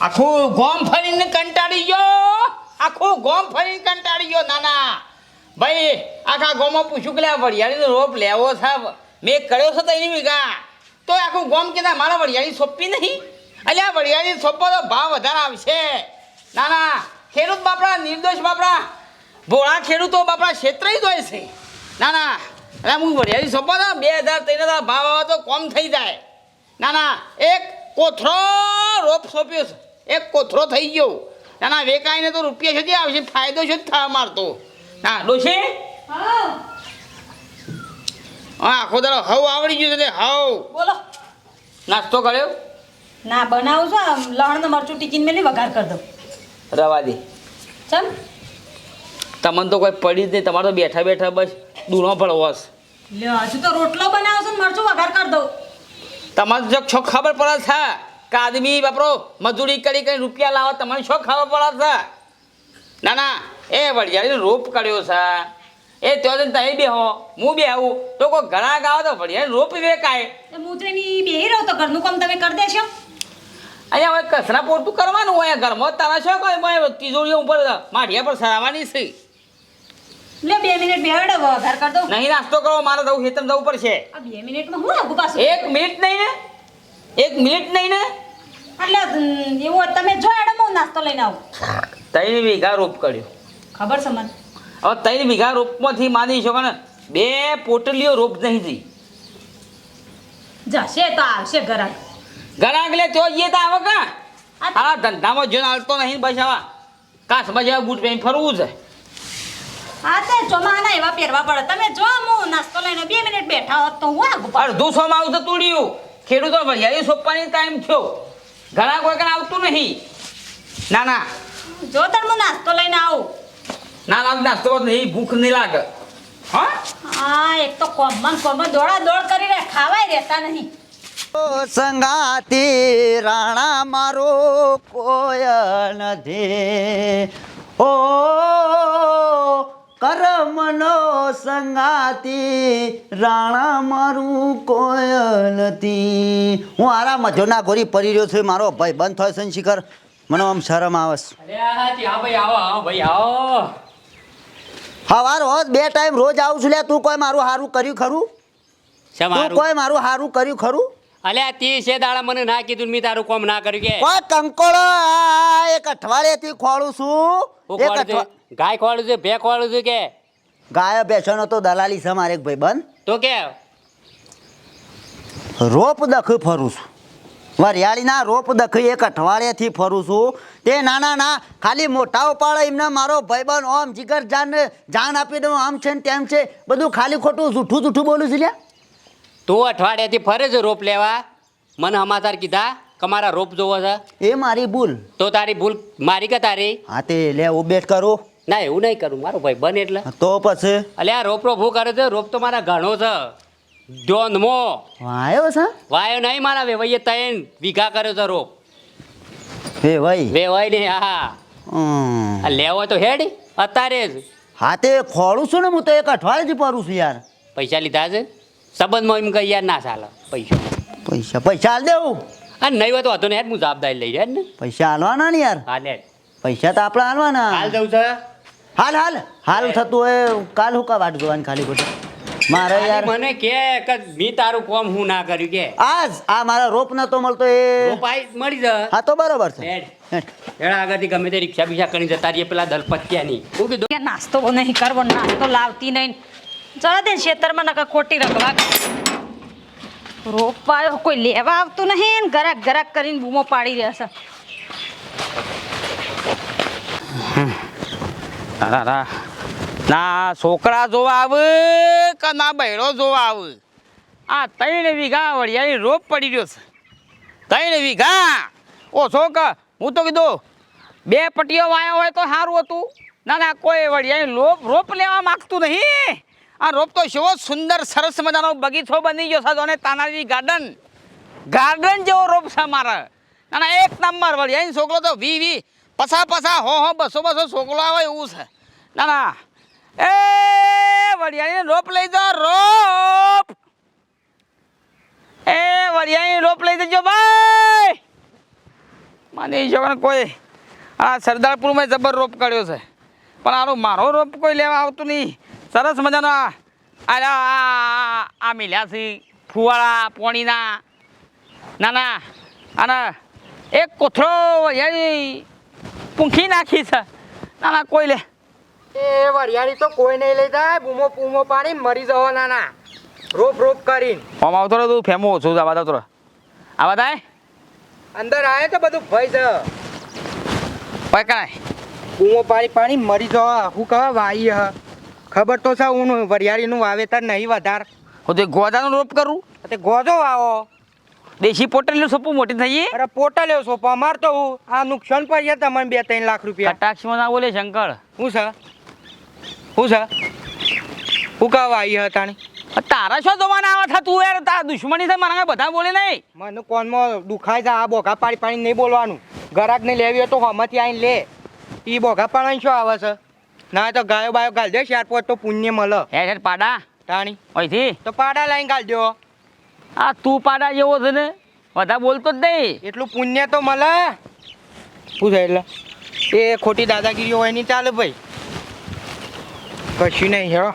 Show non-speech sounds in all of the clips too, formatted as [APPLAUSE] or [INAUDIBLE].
આખું ગોમ ફરીને કંટાળી ગયો. આખું ગોમ ફરીને કંટાળી ગયો, નાના. ભાઈ, આખા ગોમાં પૂછ્યું કે વરિયાળીનો રોપ લેવો છે? મેં કર્યો છે તઈ વિગા તો આખું ગોમ કીધા મારા વરિયાળી સોંપી નહીં. અલ્યા વરિયાળી સોંપો તો ભાવ વધારે આવશે. નાના, ખેડૂત બાપડા, નિર્દોષ બાપડા, ભોળા ખેડૂતો બાપડા ક્ષેત્રય જ હોય છે. નાના અરે હું વરિયાળી સોંપો તો બે હજાર ત્રણ હજાર ભાવ આવે તો કોમ થઈ જાય. ના ના એક કોથરો રોપ સોંપ્યો છે. એક કોથરો થઈ ગયો. ના ના વેકાઈને તો રૂપિયા સુધી આવશે? ફાયદો શું થવા મારતો. ના ડોશી હા આખો દાડો હવ આવડી ગયું છે હવ. બોલો. નાસ્તો કર્યો? ના બનાવું છું લણનું મરચું ટીકીને મેલી વઘાર કરી દઉં. રવા દે. ચમ? તમને તો કોઈ પડી જ નહીં તમારે તો બેઠા બેઠા બસ દૂનો ભળવો હશે. લ્યો હજુ તો રોટલો બનાવો છો ને મરચું વઘાર કરી દઉં. તમારે જો શું ખબર પડે છે કે આદમી બાપરો મજૂરી કરી કરી રૂપિયા લાવો તમને શું ખબર પડે છે? ના ના એ વડિયાળીને રોપ કર્યો છે. એ જઈને તમે બેહો હું બે આવું. તો કોઈ ઘણા ગાવ તો વડિયાળી રોપ વેકાય. તો હું તો એની બેહી રહું તો ઘરનું કામ તમે કરી દેશો. અહીંયા હવે કસરા પૂરતું કરવાનું હોય ઘરમાં તારા શું કહે તિજોરીઓ ઉપર માઢિયા પર સરાવવાની છે. લે બે મિનિટ બેહાડો વઘાર કર દઉં. નહીં નાસ્તો કરો મારે જવું ખેતર જવું પડશે. આ બે મિનિટમાં હું લાગુ પાછું? એક મિનિટ નહીં ને? એક મિનિટ નહીં ને? એટલે એવો તમે જો એડમ હું નાસ્તો લઈને આવું. ત્રણ વીઘા રોપ કર્યો. ખબર છે મને? હવે ત્રણ વીઘા રોપમાંથી માની છો ને બે પોટલીઓ રોપ નહીં થઈ. જશે તો આવશે ઘરાક. ઘણા આગલે તો જઈએ તો આવે કા. આ ધંધામાં જોઈને હાલતો નહીં બસ આવા. કાસમાં જેવા બૂટ પહેરી ફરવું છે. હા તે ચોમાના એવા પહેરવા પડે. તમે જો હું નાસ્તો લઈને બે મિનિટ બેઠા હોત તો હું આગુ પાછું અડધું સોમાં આવશે તૂડ્યું. ખેડૂતો વરિયાળી સોંપવાની ટાઈમ થયો. ઘણા કોઈ કણ આવતું નહીં. ના ના. જો તને હું નાસ્તો લઈને આવું. ના લાગ નાસ્તો નહીં ભૂખ નહીં લાગે. હા? હા એક તો કોમન કોમન દોડા દોડ કરીને ખાવાય રહેતા નહીં. ઓ સંગાતી રાણા મારો કોય નથી. ઓ સંગાતી રાણા મારું કોઈ નથી. હું આરા મજોના ગોરી પડી રહ્યો છું મારો ભાઈ બંધ થયો છે શિખર. મને આમ શરમ આવસ હવાર રોજ બે ટાઈમ રોજ આવું છું લે તું કોઈ મારું સારું કર્યું ખરું? તું કોઈ મારું સારું કર્યું ખરું? અલ્યા તી છે દાડા મને ના કીધું મી તારું કોમ ના કર્યું કે. કોઈ કંકોળો એક અઠવાડિયે થી ખોળું છું? ગાય ખોળું છું ભે ખોળું છું કે? ગાયો બેસવાનો તો દલાલી છે મારે ભાઈ. બંધ. તો કે? રોપ દખ ફરું છું. વરિયાળીના રોપ દખ એક અઠવાડિયાથી ફરું છું. તે નાના ના ખાલી મોટા ઉપાડે એમને મારો ભાઈબંધ ઓમ જીગર જાન જાન આપી દઉં આમ છે ને તેમ છે. બધું ખાલી ખોટું જૂઠું જૂઠું બોલું છું લ્યા. તું અઠવાડિયાથી ફરે છે રોપ લેવા? મને સમાચાર કીધા કે મારા રોપ જોવો છે. એ મારી ભૂલ. તો તારી ભૂલ મારી કે તારી? હા તે લે ઉબેટ કરું. ના એવું નહીં કરું. મારો ભાઈ બને એટલે. તો પછી? અલ્યા રોપ રોપરો ભૂ કરે છે. રોપ તો મારા ઘણો છે. ધોંધમો. વાયો છે? વાયો નહીં મારા વેવાઈએ તૈન વીઘા કર્યો છે રોપ. હે ભાઈ વેવાય ને હા. આ લેવો તો હેડ. અત્યારે જ. હા તે ખોડું છું ને હું તો એક અઠવાડિયેથી પરું છું યાર. પૈસા લીધા છે? સંબંધમાં એમ કહી યાર ના ચાલે પૈસા. પૈસા પૈસા હાલ દેવું. અને નહીં હોય તો હતો ને હેડ હું જવાબદારી લઈ જાય ને પૈસા હાલવાના ને યાર? હા લે. પૈસા તો આપણે હાલવાના હાલ દઉં છે હાલ હાલ. હાલ થતું હોય કાલ હું કા વાટ જોવાની ખાલી ખોટી? મારે યાર મને કે કે મી તારું કોમ હું ના કર્યું કે. આજ આ મારા રોપ નતો મળતો એ. રોપાઈ મળી જાય. હા તો બરોબર છે. એડા આગળથી ગમે તે રિક્ષા બિક્ષા કરીને જતા રહીએ પેલા દલપતિયાની. હું કીધું કે નાસ્તો નહીં કરવો નાસ્તો લાવતી નહીં. જવા દે ખેતરમાં નકા ખોટી રગવા રોપાયો કોઈ લેવા આવતું નહીં ને ગરાક ગરાક કરીને બૂમો પાડી રહ્યા છે. તારા ના છોકરા જોવા આવ કે ના બૈરો જોવા આવ? આ ત્રણ વીઘા વડિયાળી રોપ પડી રહ્યો છે. ત્રણ વીઘા? ઓ છોક, હું તો કીધું, બે પટીઓ વાયા હોય તો સારું હતું. ના ના, કોઈ વડિયાળી રોપ રોપ લેવા માગતું નહીં. આ રોપ તો શેવો સુંદર સરસ મજાનો બગીચો બની ગયો છે અને તાનાજી ગાર્ડન ગાર્ડન જેવો રોપ છે મારે ના ના, એક નંબર વડિયાળી છોકરો તો વી વી પસા પસા, હો હો, બસો બસો છોકરો આવે એવું છે. ના ના. એ, વડિયાની રોપ લઈ જાઓ, રોપ. એ, વડિયાની રોપ લઈ જજો, ભાઈ. મને એ જોવાનું કોઈ, આ સરદારપુરમાં જબર રોપ કાઢ્યો છે. પણ આનો મારો રોપ કોઈ લેવા આવતું નહીં. સરસ મજાનો આ, આ- મિલ્યા છે, ફુવાળા, પોણીના. ના ના. અને એક કોથળો વરિયાળી પૂંખી નાખી છે. ના ના કોઈ લે એ વરિયાળી તો કોઈ નહીં લઈ જાય. બૂમો પૂમો પાડી મરી જવો ના રોપ રોપ કરીને. આમ આવતો રહે તું ફેમો ઓછું આવા આવતો આવા થાય અંદર આવે તો બધું ભય છે. ભાઈ કાંઈ. બૂમો પાડી પાડી મરી જવા. હું કહે વાઈ હ. ખબર તો છે હું વરિયાળીનું વાવેતર નહીં વધાર. હું તે ગોદાનો રોપ કરું? તે ગોજો વાવો. દેશી પોટલીનું સોપું મોટી થઈ અરે પોટા લેવો છો અમાર તો હું આ નુકસાન પર ગયા તમને બે ત્રણ લાખ રૂપિયા. કટાક્ષમાં ના બોલે શંકર. શું છે? શું છે? હું કહે આવી હતા તારા શું જોવાના આવે છે તું યાર? તારા દુશ્મની છે મારા બધા બોલે નહીં. મને કોનમાં દુખાય છે આ બોઘા પાડી પાડી નહીં બોલવાનું. ગરાકને લેવી હોય તો હમતી આવીને લે. એ બોઘા પાડવાની શું આવે છે? ના તો ગાયો બાયો ગાલ દે ચાર પોત તો પુણ્ય મળે. હે હે પાડા. તાણી? અહીંથી તો પાડા લાઈન ગાલ દો. આ તું પાડા જેવો છે ને બધા બોલતો જ નહીં. એટલું પુણ્ય તો મળે. શું છે એટલે? એ ખોટી દાદાગીરી હોય નહીં ચાલે ભાઈ. કશું નહીં હેરો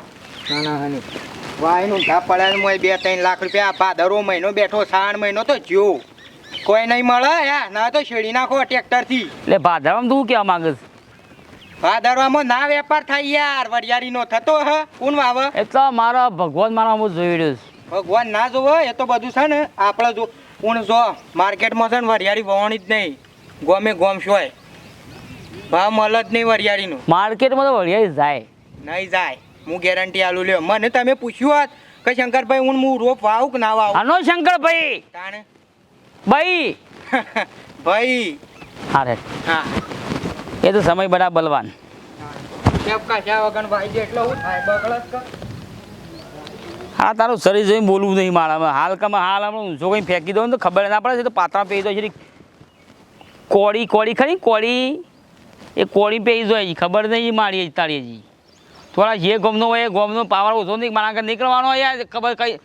ના ના હા નહીં વાયનું ઘા પડ્યા મોય બે ત્રણ લાખ રૂપિયા ભાદરો મહિનો બેઠો શ્રાવણ મહિનો તો જો કોઈ નહીં મળે યા ના તો શેડી નાખો ટ્રેક્ટરથી એટલે ભાદરવામાં તું કહેવા માંગે છે? ભાદરવામાં ના વેપાર થાય યાર. વરિયાળીનો થતો હ. કોણ વાવે? એટલે મારા ભગવાન મારા હું જોઈ રહ્યો છું. ભગવાન ના જોવો એ તો બધું છે ને આપણે જો કોણ જો માર્કેટમાં છે ને વરિયાળી વવાણી જ નહીં. ગોમે ગોમ શોય. ભાવ મળે જ નહીં વરિયાળીનું. માર્કેટમાં તો વરિયાળી જાય. નહીં જાય. હું ગેરંટી આલું લ્યો. મને તમે પૂછ્યું હોત કે શંકરભાઈ હું હું રોપ વાવું કે ના વાવું? આનો શંકરભાઈ. તાણે. ભાઈ. [LAUGHS] ભાઈ. હા રે. હા. એ તો સમય બડા બલવાન. કેપ કાશા વગર ભાઈ જે એટલો હું થાય બગડસ કે? હા, તારું શરીર જોઈને બોલવું નહીં મારા હાલ કમાં હાલ હમણાં ઊંચો કંઈ ફેંકી દો ને તો ખબર ના પડે છે તો પાતળા પહેરી દો છે કોળી કોળી ખરી? કોળી? એ કોળી પેઈ દો ખબર નહીં મારી તારી હજી. થોડા જે ગોમનો હોય એ ગોમનો, પાવર ઓછો નહીં, મારા આગળ નીકળવાનો યાર, ખબર કઈ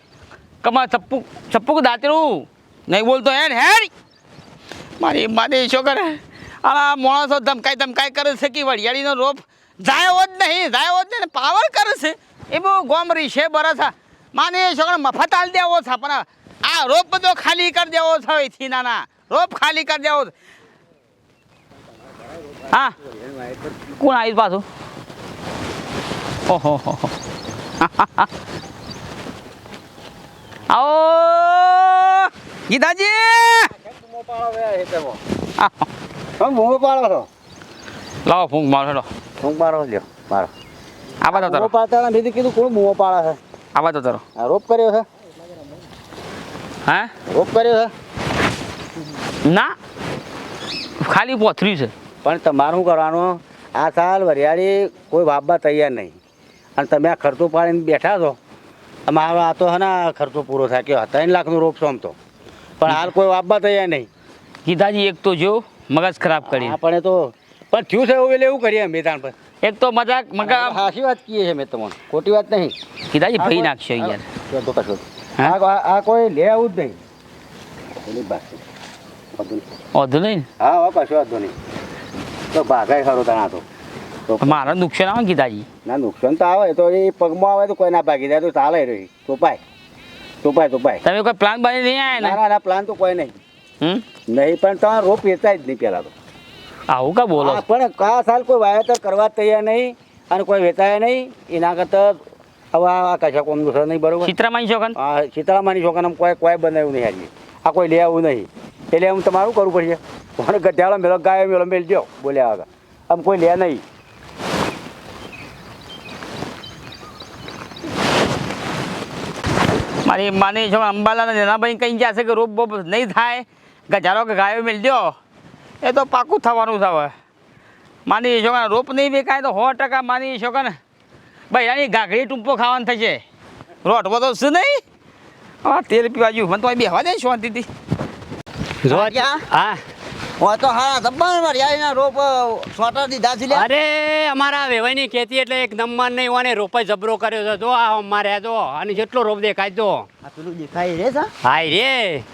કમા ચપ્પુ ચપ્પુ દાંતરું. નહીં બોલતો હેડ હેર મારી મારી શું કરે? આ માણસો ધમકાઈ ધમકાઈ કરે છે કે વડિયાળીનો રોપ જાયો જ નહીં, જાયો જ નહીં, પાવર કરે છે. એ બહુ ગોમરી છે બરસ માને છોકરા મફત આલ દેવો છે પણ આ રોપ બધો ખાલી કરી દેવો છે અહીંથી નાના. રોપ ખાલી કરી દેવો. હા. કોણ આવી પાછું? ઓહો. [LAUGHS] આવો ગીતાજી! લાવો ફૂંક મારો ફૂંક મારો લ્યો મારો. આ બીજું કીધું કોણ બૂમો પાડે છે? આવા તો તારો. આ રોપ કર્યો છે. હા? રોપ કર્યો છે. ના. ખાલી પોથરી છે. પણ તમારું કરવાનું? આ સાલ વરિયાળી કોઈ વાપવા તૈયાર નહીં. અને તમે આ ખર્ચો પાડીને બેઠા છો. અમારો આ તો હના ખર્ચો પૂરો થાય. કે ત્રણ લાખનો રોપ છો આમ તો. પણ હાલ કોઈ વાપવા તૈયાર નહીં. ગીતાજી એક તો જો મગજ ખરાબ કરી. આપણે તો પણ થયું છે એવું એટલે એવું કરીએ અમે તાણ પર. એક તો મજાક મગા હાસી વાત કહીએ છે મેં તમને ખોટી વાત નહીં. કીધાજી ભાઈ નાખશો યાર શોધો. કા હા? આ કોઈ લે આવું જ નહીં. એની નહીં. હા હા કશું વાંધો નહીં. તો ભાગાય ખરો તાણા તો મારા નુકસાન આવે કીધાજી? ગીતાજી ના નુકસાન તો આવે. તો એ પગમાં આવે તો કોઈ ના ભાગી જાય તો ચાલે રહી તોપાય તોપાય તોપાય તમે કોઈ પ્લાન બની નહીં ના? આવ્યા ના ના પ્લાન તો કોઈ નહીં. નહીં પણ તમારે રોપ વેચાય જ નહીં પહેલાં તો. આવું કા બોલો? પણ આ સાલ કોઈ વાવેતર કરવા તૈયાર નહીં અને કોઈ વેચાય નહીં. એના કરતાં હવે આ કશા કોમનું છે નહીં બરોબર? ચિત્રામાની છોકન આ શીતળામાની છોકરાને કોઈ કોઈ બનાવ્યું નહીં હાજી. આ કોઈ લે આવું નહીં. એટલે હું તમારું કરવું પડશે? કોને ગઢિયાળો મેળો ગાયો મેળો મેળજો બોલ્યા આગળ આમ કોઈ લે નહીં. મારી માની છો અંબાલાના જનાભાઈ કઈ જશે કે રોપ બોપ નહીં થાય. ગજારો કે ગાયો મેળ દો એ તો પાકું થવાનું છે હવે. માની શકો કે રોપ નહીં વેકાય તો સો ટકા માની શકો ને. ભાઈ આની ગાઘડી ટૂંપો ખાવાનું થશે. રોટવો તો શું નહીં? હા તેલ પીવા જેવું મને તો બેહવા દે શાંતિથી. જોયા હા ઓ તો હા વરિયાળીના રોપ સોટા દીધા છે અરે અમારા વેવાઈની ખેતી એટલે એક નંબર નહીં ઓને રોપે જબરો કર્યો છે. જો આ અમારે જો અને જેટલો રોપ દેખાય જો આ પેલું દેખાય રે છે. હાય રે.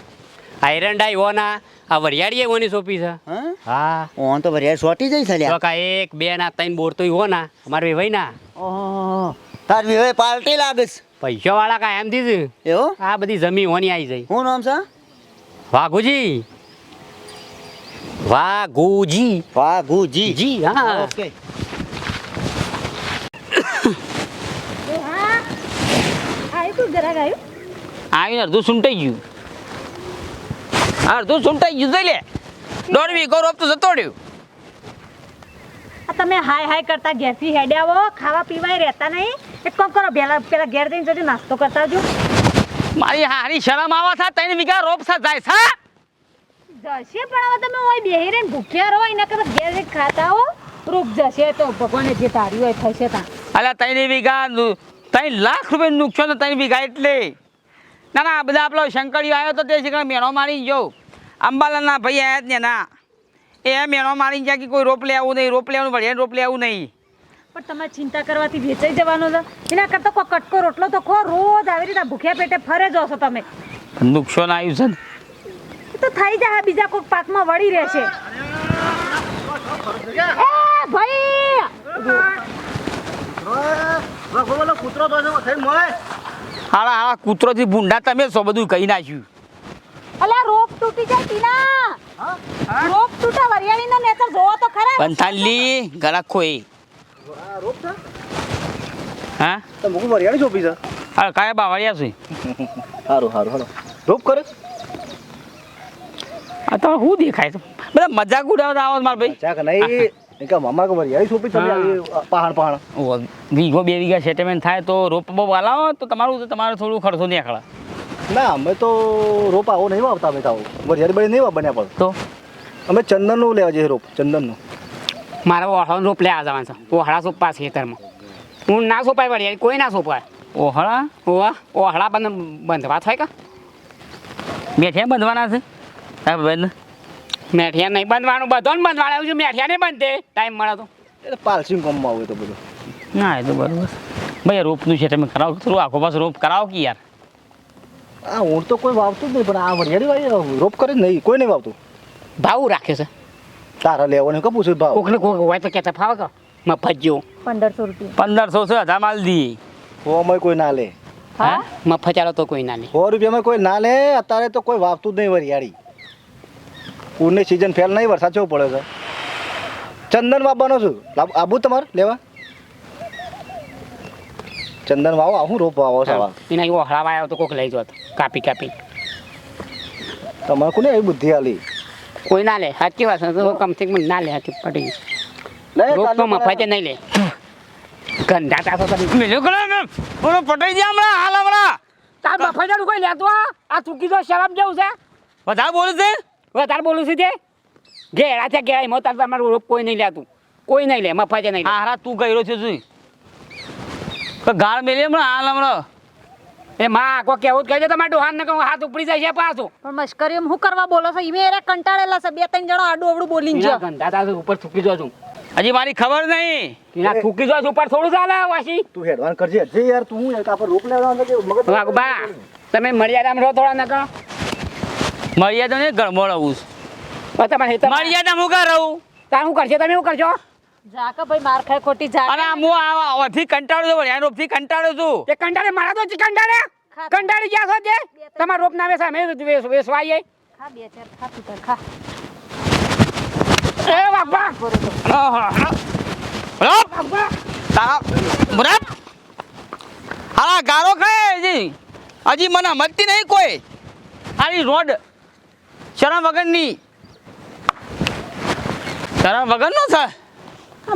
આયરન ડાય ઓના આ વરિયાળી કોની સોંપી છે. હા? હા. ઓન તો વરિયાળી સોટી જઈ છે લ્યા. કા એક બે ના ત્રણ બોર તો હો ના. અમારે વેવાઈ ના. ઓહો તાર વિવે પાર્ટી લાગસ પૈસા વાળા કા એમ દીધું એવો? આ બધી જમી હોની આવી જાય. શું નામ છે? વાઘુજી. વાઘુજી. વાઘુજી. જી હા. ઓકે. આવ્યું. અડધું સુમટાઈ ગયું. અડધું સુંટાઈ ગયું જોઈ લે. દોઢ વીઘો રોપ તો જતો રહ્યો. આ તમે હાય હાય કરતા ઘેરથી હેડે આવો ખાવા પીવાય રહેતા નહીં. એક કામ કરો પેલા પેલા ઘેર જઈને જજો નાસ્તો કરતા આવજો. મારી હારી શરમ આવા થા ત્રણ વીઘા રોપ સા જાય સા જશે પણ હવે તમે ઓય બેહી રહીને ભૂખ્યા રહો એના કરતા ઘેર જઈને ખાતા હો. રૂપ જશે તો ભગવાને જે તાર્યું હોય થશે તા. અલ્યા ત્રણ વીઘા નું- લાખ રૂપિયા નુકસાન તો ત્રણ વીઘા એટલે. ના ના બધા આપણો શંકરીયો આવ્યો તો તે શીખણ મેણો મારી ગયો અંબાલાલના ભાઈ આવ્યા જ ને ના. એ મેણો મારી ગયા કે કોઈ રોપ લેવું નહીં રોપ લેવાનું ભળ્યા રોપ લેવું નહીં. પણ તમારે ચિંતા કરવાથી વેચાઈ જવાનો છે. એના કરતા કોઈ કટકો રોટલો તો ખો રોજ આવી રીતે ભૂખ્યા પેટે ફરે જો છો તમે. નુકસાન આવ્યું છે ને. તો થઈ જાય બીજા કોઈક પાકમાં વળી રહેશે. એ ભાઈ! હાડા હાડા કૂતરોથી ભૂંડા તમે છો બધું કહી નાખ્યું. અલ્યા રોપ તૂટી જાય ટીના. રોપ તૂટા વરિયાળીનો નેતર જોવો તો ખરા પંથાલી ગળા ખોઈ હા તમે વરિયાળી જોપી છે. હા કાયા બાવળિયા છે. સારું સારું હાલો. રોપ કરે? આ તો હું દેખાય છે? બધા મજાક ઉડાવતા આવો છો મારા ભાઈ. મજાક કે નહીં કે મામા કે વરિયાળી સોંપી તમે હા. આવી પહાણ પહાણ. ઓ, વીઘો બે વીઘા સેટલમેન્ટ થાય તો રોપ બોપ વાલાવો તો તમારું તમારે થોડું ખર્ચો નીકળે. ના અમે તો રોપ આવો નહીં વાવતા અમે તો આવો વરિયાળી બળી નહીં બન્યા પણ. તો? અમે ચંદનનું લેવા જઈએ રોપ ચંદનનું. મારે ઓહળાનો રોપ લેવા જવાનું છે. ઓહળા સોપા છે ખેતરમાં. હું ના સોપાય વરિયાળી કોઈ ના સોપાય. ઓહળા? ઓવા ઓહળા બંધ બંધવા થાય કા? મેઠિયા બંધવાના છે? સાહેબ બંધ. મેઠિયા નહીં બંધવાનું બધો ને બંધવાનું આવ્યું છે મેઠિયા નહીં બંધે. ટાઈમ મળે તો. એટલે પાલસિંગ કોમમાં આવે તો બધું. ના એ તો બરાબર. ભાઈ રોપનું છે તમે કરાવો થોડું આખો પાસ રોપ કરાવો કે યાર? આ હું તો કોઈ વાવતું જ નહીં પણ આ વરિયાળી વાળી રોપ કરે જ નહીં કોઈ નહીં વાવતું. ભાવ રાખે છે. તારા લેવાનું કપું છે ભાવ? કોકને કોક હોય તો કહેતા ફાવે કા? મફત પંદરસો રૂપિયા. પંદરસો છે હજાર માલ દી. સોમાં કોઈ ના લે. હા? મફત તો કોઈ ના લે. સો રૂપિયામાં કોઈ ના લે અત્યારે તો કોઈ વાવતું જ નહીં વરિયાળી. પૂરની સિઝન ફેલ નહીં વરસાદ કેવો પડે છે. ચંદન વાવવાનો છું આબુ તમારે લેવા? ચંદન વાવો આવું રોપ વાવો સવા એના એવો હળાવા આવ્યો તો કોક લઈ જોત કાપી કાપી. તમારે કોને એવી બુદ્ધિ આલી? કોઈ ના લે સાચી વાત છે તો કમથી કમ ના લે સાચી પડી ગઈ. રોપ તો મફતે નહીં લે. ગંધા તાસો કરી મેલ્યો કરો ને બોલો પટાઈ દે હમણાં હાલ હમણાં. તાર મફતે કોઈ લેતો આ ચૂકી જો શરાબ જેવું છે? વધારે બોલું છે? વધારે બોલું છું તે? ઘેરા છે ઘેરા એમાં તાર તમારું રોપ કોઈ નહીં લેતું. કોઈ નહીં લે મફતે નહીં હા હારા તું ગયેલો છે જોઈ. તો ગાળ મેલી હમણાં હાલ હમણાં? એ માં કો કેવું જ કહેજો તમારે ડોહાન ને કહું હાથ ઉપડી જાય છે પાછું. પણ મશ્કરી હું કરવા બોલો છો? ઈમે એરે કંટાળેલા છે બે ત્રણ જણા આડું અવડું બોલીને જો ગંધા ઉપર થૂકી જો છું. હજી મારી ખબર નહીં. એના થૂકી જો ઉપર થોડું ચાલે વાસી. તું હેડવાન કરજે. હજે યાર તું હું કાપર કાપડ રોપ લેવા અંદર મગજ વાઘબા તમે મર્યાદા રહો થોડા નકર. મર્યાદા ને ગળમોળ રહું હવે તમારે મર્યાદા હું કર રહું? તાર શું કરશે? તમે શું કરશો? જાકા ભાઈ માર ખાય ખોટી જા અને હું આવા અથી કંટાળો છું વળ્યા થી કંટાળો છું. એ કંટાળે મારા તો કંટાળે. કંટાળી ગયા છો જે? તમારા રોપ ના વેસા અમે વેસ વેસવા આવીએ ખા બે ચાર ખા તું ખા. એ વાઘબા રોપ! તારા બરાબર હારા ગારો ખાય હજી. હજી મને મળતી નહીં કોઈ. આની રોડ. શરમ વગરની. શરમ વગરનો છે? આ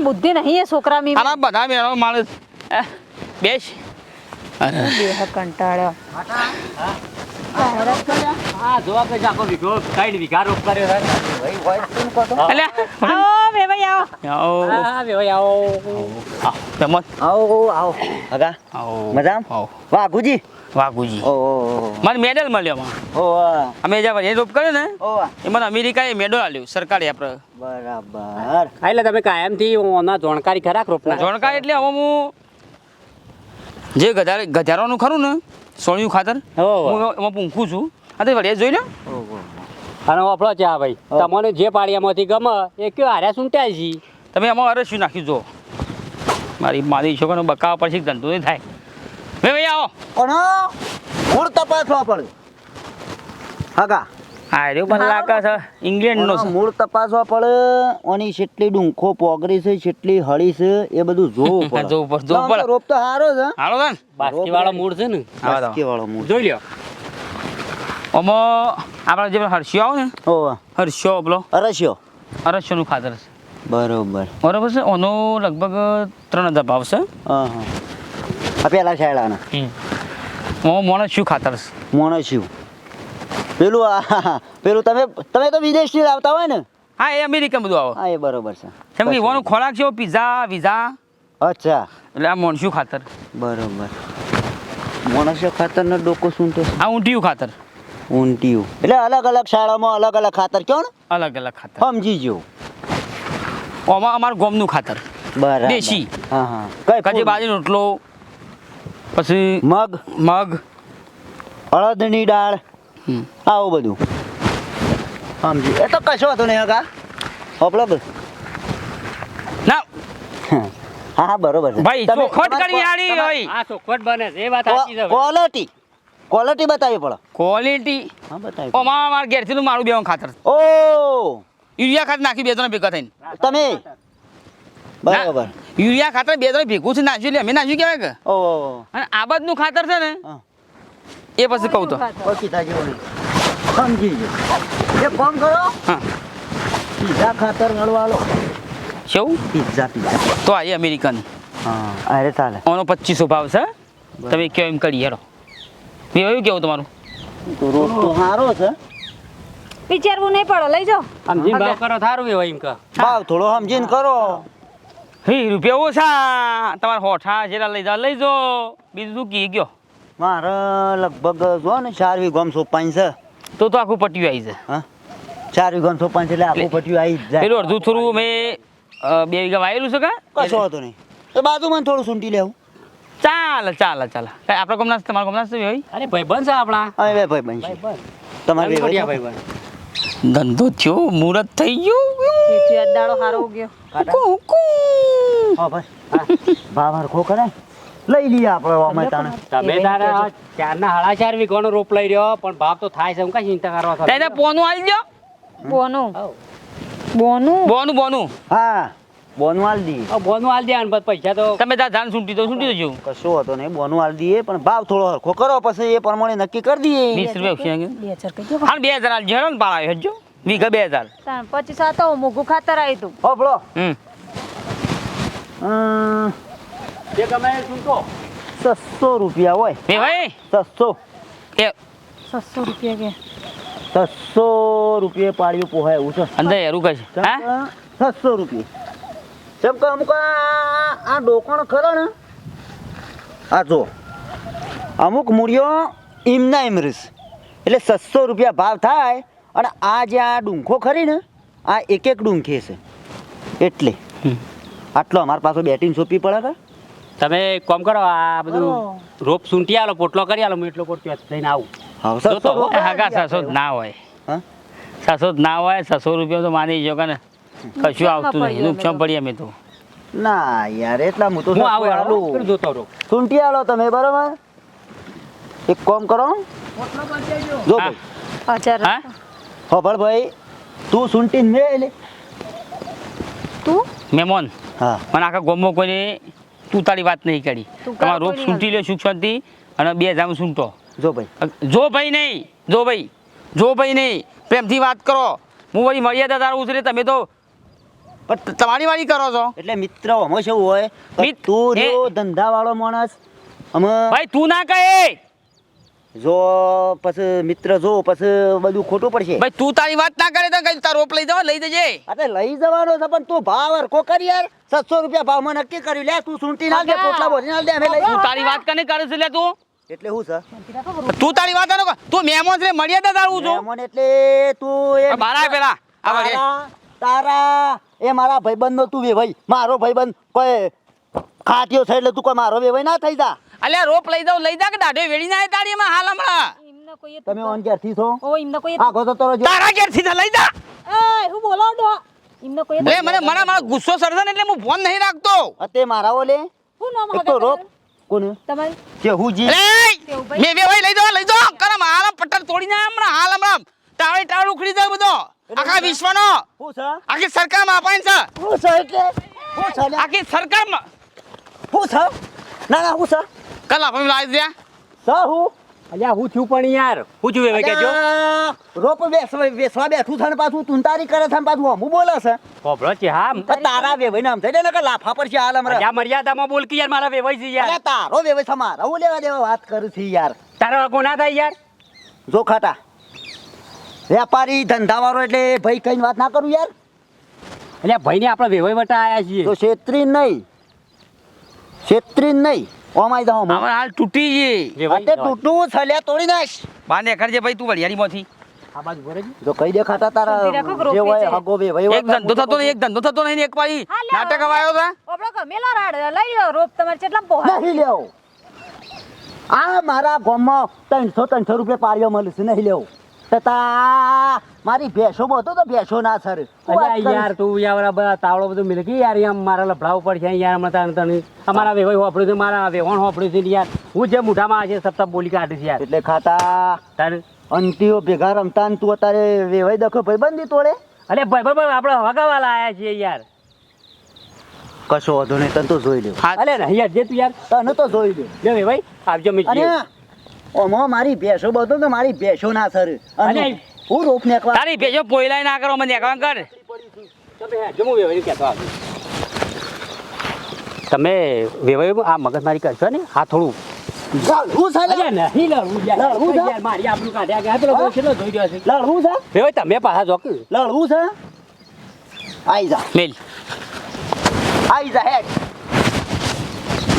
બુદ્ધિ નહીં એ છોકરા મી અરે બધા મેળો માણસ એ, બેસ. અરે. દેહ કંટાળ્યો. હા જોવા કે જાકો વિગો સાઈડ વિઘા રોપ કર્યો અલ્યા. આવો બે ભાઈ આવો. આવો. હા વેવાઈ આવો. આવો. તમો આવો આવો. હગા આવો. મજામ? આવો. વાઘુજી? વાઘુજી. ઓ ઓ મને મેડલ મળ્યો એમાં. અમે જ્યાં એ રોપ કર્યો ને એ મને અમેરિકાએ મેડલ આલ્યું સરકારે આપણે. બરાબર. એટલે તમે કાયમથી ઓના જાણકારી ખરા રોપના જોણકાર એટલે હવે હું જે ગધાર ગધારાનું ખરું ને સોણિયું ખાતર હું એમાં પૂંખું છું. હા તો વળિયા જોઈ લો. ઓ ઓ અને આપણો ચા ભાઈ. હા. તમને જે પાળિયામાંથી ગમે એ કયો હાર્યા સુંટાય છે તમે એમાં અરે શું નાખ્યું જો મારી મારી છોકરાનો બકાવા પછી ધંધો નહીં થાય. બે ભાઈ આવો પણ મૂળ તપાસવા પડે હગા હા રહ્યો મને લાગે છે ઇંગ્લેન્ડનો ઓનો મૂળ તપાસવા પડે ઓની છેટલી ડુંખો પોગરી છે કેટલી હળી છે એ બધું જોવું [LAUGHS] પડે. જોવું પડે, જોવું પડે. રોપ તો સારો છે હાલો ને? બાસ્કી વાળો મૂળ છે ને? આવો તો. મૂળ. જોઈ લ્યો. આમાં આપણા જે હર્ષિયો આવે ને? ઓવા હર્ષિયો પેલો અરસ્યો. નું ખાતર છે. બરોબર. બરોબર છે. ઓનો લગભગ ત્રણ હજાર ભાવ છે. હા હા. આ પેલા શાળાના હું મોણે શું ખાતર. છે. મોણસ્યું પેલું આ પેલું તમે તમે તો વિદેશથી આવતા હોય ને? હા એ અમેરિકા બધું આવો. હા એ બરોબર છે. કેમ કે એવાનો ખોરાક છે પીઝા વિઝા. અચ્છા. એટલે આ મોણસ્યું ખાતર. બરોબર. મોણસ્યો ખાતરનો ડોકો શું તો? આ ઊંટિયું ખાતર. ઊંટિયું એટલે અલગ અલગ શાળામાં અલગ અલગ ખાતર કયો ને? અલગ અલગ ખાતર. સમજી જો આમાં અમારું ગોમનું ખાતર. બરાબર. દેશી. હા હા. કઈ ફૂલ? બાજરી રોટલો. પછી મગ. મગ. અડદની દાળ. આવું બધું. સમજી. એ તો કશો હતો નહીં હગા. ઉપલબ્ધ ના. [LAUGHS] હા હા બરોબર છે. ભાઈ તમે- ચોખવટ તમારે કરી આડી હોય આ ચોખવટ બને છે એ વાત સાચી છે ક્વોલિટી ક્વોલિટી બતાવી પડે. ક્વોલિટી હા બતાવી ઓમાં માર ઘેરથી નું મારું બેવાનું ખાતર. ઓ! યુરિયા ખાતર નાખી બે ત્રણ ભેગા થઈને. તમે? બરોબર. યુરિયા ખાતર બે ત્રણ ભેગું છે નાખ્યું એટલે અમે નાખ્યું કહેવાય કે? ઓ અને આ બધું ખાતર છે ને એ પછી કહું તો. સમજી ગયો. એ ફોન કરો. હા. પીઝા ખાતર મળવાલો શું પીઝા પીઝા. તો આ અમેરિકન. હા અરે ચાલે. ઓનો પચીસો ભાવ છે તમે કયો એમ કરી હેરો એવું કેવું તમારું? તો તો સારો છે. વિચારવું નહીં પડો લઈ જાઓ. સમજીને ભાવ કરો થારું એવો એમ કહો. ભાવ થોડો સમજીને કરો. હી રૂપિયા ઓછા. તમારા હોઠા જેરા લઈ જા લઈ જો. બીજું શું કી ગયો મારે લગભગ જો ને ચાર વીઘામ સોપાઈ છે. તો તો આખું પટ્યું આવી જાય. હા? ચાર વીઘામ સોપાઈ છે એટલે આખું પટ્યું આવી જાય. પેલું અડધું થોડું મેં બે વીઘા વાયેલું છે કા? કશો હતો નહીં. તો બાજુમાં થોડું સૂંટી લેવું. ચાલે ચાલે ચાલે. કઈ આપણા ગમના તમારા ગમના છે ભાઈ? અરે ભાઈ બનશે છે આપણા. હવે બે ભાઈ બનશે તમારે ભાઈ બન ધંધો થયો મુહૂર્ત થઈ ગયું. દાડો સારો ગયો કુ, કુ. હા ભાઈ હા. ભાવ કરે. લઈ લઈએ આપણે અમે તાણે. તમે તારા ચારના હાડા ચાર વીઘાનો રોપ લઈ રહ્યો પણ ભાવ તો થાય છે હું કઈ ચિંતા કરવા પોનું આવી ગયો બોનું બોનું. બોનું? બોનું હા બોનું હાલ દી. બોનું હાલ દે પછી પૈસા તો. તમે તાર ધાન સૂંટી દો સૂંટી દેજો. કશો હતો નહીં બોનું દઈએ પણ ભાવ થોડો હરખો કરો પછી એ પ્રમાણે નક્કી કરી દઈએ. વીસ રૂપિયા બે હજાર ને હજો વીઘા બે હજાર. પચીસ આ તો મોઘું ખાતર આવ્યું તું હોભળો હમ. જે ગમે શું કહો? છસો રૂપિયા હોય. એ ભાઈ? છસો. એ. છસો રૂપિયા કે. સસ્સો રૂપિયા પાડ્યું પોહાય એવું છે. અંદર હેરું કહે છે. હા? છસો રૂપિયા. જેમ કે અમુક આ આ ડોકણ ખરો ને? આ જો અમુક મૂળિયો એમના એમ રીસ એટલે છસો રૂપિયા ભાવ થાય અને આ જે આ ડુંખો ખરી ને આ એક એક ડુંખી છે. એટલે. આટલો અમારી પાસે બેટિંગ સોંપી પડે કે? તમે એક કામ કરો આ બધું રોપ સૂંટી આલો પોટલો કરી આલો હું એટલો કોટ લઈને આવું. હાગા છસો ના હોય. સાસો ના હોય સાસો રૂપિયા તો માની જો કે ને કશું આવતું નહીં નુકસાન પડી અમે તો. ના યાર એટલા હું તો હું આવું. જોતો રહું? સૂંટી આલો તમે બરોબર? એક કોમ કરો જો ભાઈ. હજાર હા? ખબર ભાઈ તું સૂંટીને મે લે. તું? મેમોન હા. મને આખા ગોમો કોઈને તું તારી વાત નહીં કરી. તું તમારો રોપ સુંટી લે સુખ શાંતિ અને બે જામ સુંટો. જો ભાઈ. જો ભાઈ નહીં જો ભાઈ. જો ભાઈ નહીં પ્રેમથી વાત કરો. હું વળી મર્યાદા તારું ઉતરે તમે તો પણ તમારી વાળી કરો છો. એટલે મિત્ર અમે શું હોય? તું ધંધા વાળો માણસ. અમે ભાઈ તું ના કહે. જો પછી મિત્ર જો પછી બધું ખોટું પડશે. ભાઈ તું તારી વાત ના કરે તો કઈ તારો રોપ લઈ જવા લઈ જજે. અરે લઈ જવાનો છે પણ તું ભાવ હરખો કરી યાર. સાતસો રૂપિયા ભાવમાં નક્કી કર્યું. લે તું સૂંટી ના દે પોટલા ભરીને ના દે અમે લઈ તું તારી વાત કને કરે છે લે તું. એટલે શું છે? તું તારી વાત કર. તું મહેમાન છે મર્યાદા તારું છું. મહેમાન એટલે તું એ મારા પેલા. તારા તારા એ મારા ભાઈબંધનો તું વેભાઈ મારો ભાઈબંધ કોઈ ખાટ્યો છે એટલે તું કોઈ મારો વેભાઈ ના થઈ જા. અલ્યા રોપ લઈ દઉં લઈ જા કે દાઢો વેડી ના આવે તાળી હાલ હમણાં. તમે ઓન ઘેરથી છો? ઓ ઇમને કોઈ આ ગોતો તો તારા ઘેરથી તો લઈ જા. એ હું બોલો ડો ઇમને કોઈ લે મને મારા મારા ગુસ્સો સર્જન એટલે હું ફોન નહીં રાખતો. અતે મારા ઓલે? હું નામ એક તો રોપ? કોને? તમારે? કે હુજી અરે મે બે ભાઈ લઈ દો લઈ દો કરમ હાલ પટ્ટર તોડી ના હમણાં હાલ હમણાં. તાળે તાળ ઉખડી જાય બધો. આખા વિશ્વનો. હું છે? આખી સરકારમાં અપાય છે. હું છે એટલે? હું છે? આખી સરકારમાં હું છે? ના ના હું છે? કલ આપણે લાવી દે. છે હું અલ્યા હું થયું પણ યાર. હું થયું હવે કેજો રોપ બેસવા બેસવા બેઠું છે ને પાછું તુંતારી કરે છે ને પાછું હું બોલે છે. કોબળો છે હા. તો તારા વેવાઈ નામ થઈ ને કે લાફા પર છે હાલ અમારા મર્યાદામાં બોલ કે યાર મારા વેવાઈ છે યાર. તારો વેવાઈ છે મારા હું લેવા દેવા વાત કરું છું યાર. તારા ગુના થાય યાર. જો ખાટા. વેપારી ધંધાવાળો એટલે ભાઈ કઈ વાત ના કરું યાર. અલ્યા ભાઈને આપણે વેવાઈ વટા આયા છીએ. તો છેતરી નહીં. છેતરી નહીં. ઓમાઈ જાઓ હવે હાલ તૂટી ગઈ. અતે તૂટું છલ્યા તોડી નાખ બાને કરજે ભાઈ તું વડિયાળીમાંથી આ બાજુ ભરે. જો કઈ દેખાતા તારા જે હોય હગો બે ભાઈ એક ધંધો થતો નહીં એક ધંધો થતો નહીં એક પાછી હા, નાટક અવાયો હતા ઓબળો કો મેલો રાડ લઈ લો રોપ તમારે કેટલા પોહા નહીં લેવો. આ મારા ગામમાં ત્રણસો ત્રણસો રૂપિયા પાડ્યો મળશે છે નહીં લેવું. મારી ભેંસો માં તો ભેંસો ના સર. યાર તું યાર બધા તાવડો બધું મિલકી યાર એમ મારા લફડાવ છે યાર અમારા તને. અમારા વેવાઈ હોપડ્યું છે મારા વેવાણ હોપડ્યું છે યાર. હું જે મુઠામાં આ છે સપ્તાહ બોલી કાઢી છે યાર. એટલે ખાતા તારે? અંતિઓ ભેગા રમતા તું અત્યારે વેવાઈ દખો ભાઈબંધી તોડે? અરે ભાઈ ભાઈ આપણે વગાવાલા આવ્યા છીએ યાર. કશો વધુ નહીં તને તો જોઈ લે અલે યાર જે તું યાર. તને તો જોઈ લે ભાઈ આવજો મેં અને ઓમો મારી ભેંસો બધો તો મારી ભેંસો ના સર. અને હું રોપ નેકવા તારી ભેજો પોઈલાય ના કરો મને નેકવા કર. તમે વેવાઈ આ મગજ તમે વેવાઈ આ મગજમારી કરશો ને? આ થોડું. મારી તમે પાછા જોક લડવું છે? આઈ જા. મેલ. આઈ જા હેડ.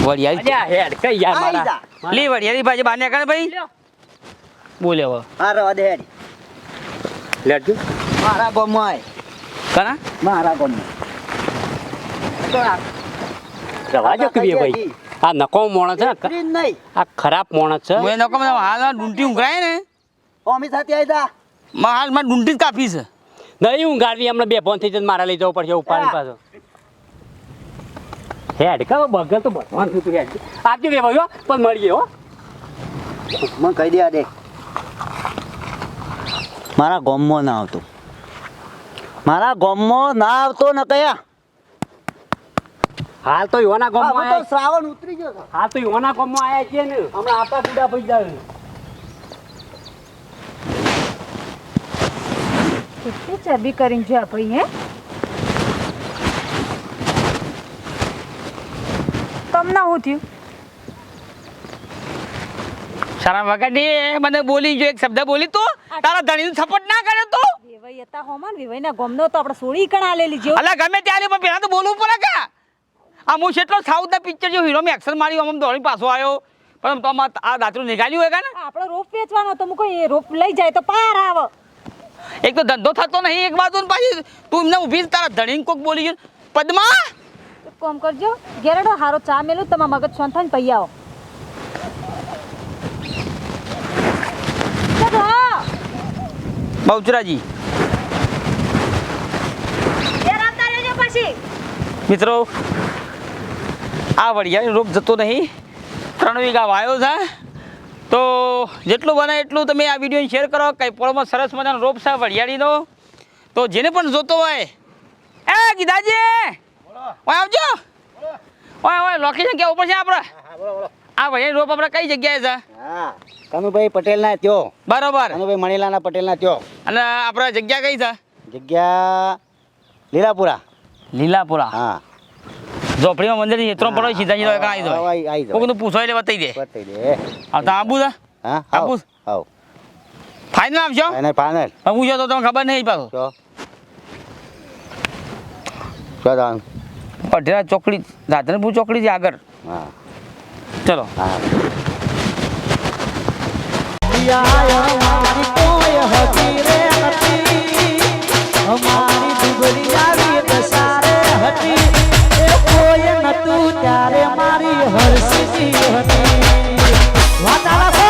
વડિયાળી અલ્યા હેડ કઈ યાર મારા લી વડિયાળી ભાજી બાને ભાઈ. બોલે હવે. આ રવા દે હેડ લેડજો મારા ગામમાં આય. કના? મારા ગામમાં. તો આ રવા જો કે વેવાઈ આ નકો મોણસ છે આ ખરાબ મોણસ છે. હું હાલ ડુંટી ઊંઘરાય ને. ઓમી સાથે આઈ જા. હાલમાં ડુંટી જ કાપી છે. નહીં હું ગાડવી હમણાં બે ફોન થઈ જશે મારા લઈ જવું પડશે ઉપાડી પાછો હેડ કા બગલ તો ભગવાન થયું તું હેડ. આપજો બે ભાઈઓ પણ મળીએ હો. મને કહી દે આ દે. મારા ગોમમાં ના આવતો. મારા ગોમમાં ના આવતો ન કયા? હાલ તો યોના ગોમમાં તો શ્રાવણ ઉતરી ગયો હાલ તો યોના ગોમમાં આયા છે ને. હમણાં આપા બુડા પડી જાય. કેટલી ચરબી કરીને છે આ ભાઈ હે? શું થયું? સારા વગાડી મને બોલી જો એક શબ્દ બોલી તો. તારા ધણી સપોર્ટ ના કરે તો. વિવય હતા હોમન ના ગમનો તો આપણે સોળી કણ આલેલી જો અલા ગમે ત્યારે પણ પેલા તો બોલવું પડે કે? આ હું સાઉથ ના પિક્ચર જો હીરો મે એક્શન માર્યું આમ દોડી પાછો આવ્યો પણ તો આ દાતરું નીકાળ્યું હોય કે ને? આપણે રોપ વેચવાનો તો હું કોઈ રોપ લઈ જાય તો પાર આવે. એક તો ધંધો થતો નહીં એક બાજુ પાછી તું એમને ઊભી તારા ધણી કોક બોલી ગયું. પદ્મા! એક કામ કરજો. ઘેરડો હારો ચા મેલું તમારા મગજ શાંત થાય ને પૈ આવો. બહુચરાજી. મિત્રો આ વડિયાળી રોપ જતો નહીં. ત્રણ વીઘા વાયો છે. તો જેટલું બને એટલું તમે આ વીડિયો શેર કરો. કઈ પોળમાં સરસ મજાનો રોપ છે વડિયાળીનો. તો જેને પણ જોતો હોય એ ગીધાજી ઓય આવજો. ઓય ઓય લોકી જગ્યા ઉપર છે આપણે. આ ભાઈ રોપ આપણે કઈ જગ્યાએ છે? હા કનુભાઈ પટેલ ના ત્યો. બરોબર. કનુભાઈ મણીલાના પટેલ ના ત્યો. અને આપણે જગ્યા કઈ છે? જગ્યા લીલાપુરા. લીલાપુરા? હા. ઝોપડીમાં મંદિર હેત્રો પડો સીધા સીધા આવી દો કોકનું પૂછો એટલે બતાવી દે. બતાઈ દે. આ તો આબુ છે? હા આબુ આવ. ફાઈનલ ફાઇનલ આપશો ફાઇનલ ફાઇનલ પૂછો તો તમને ખબર નહીં પાછું. દાન અઢેરા ચોકડી રાધનપુર ચોકડી છે આગળ. હા. ચલો. ત્યારે મારી હરસી હતી વાતાવરણ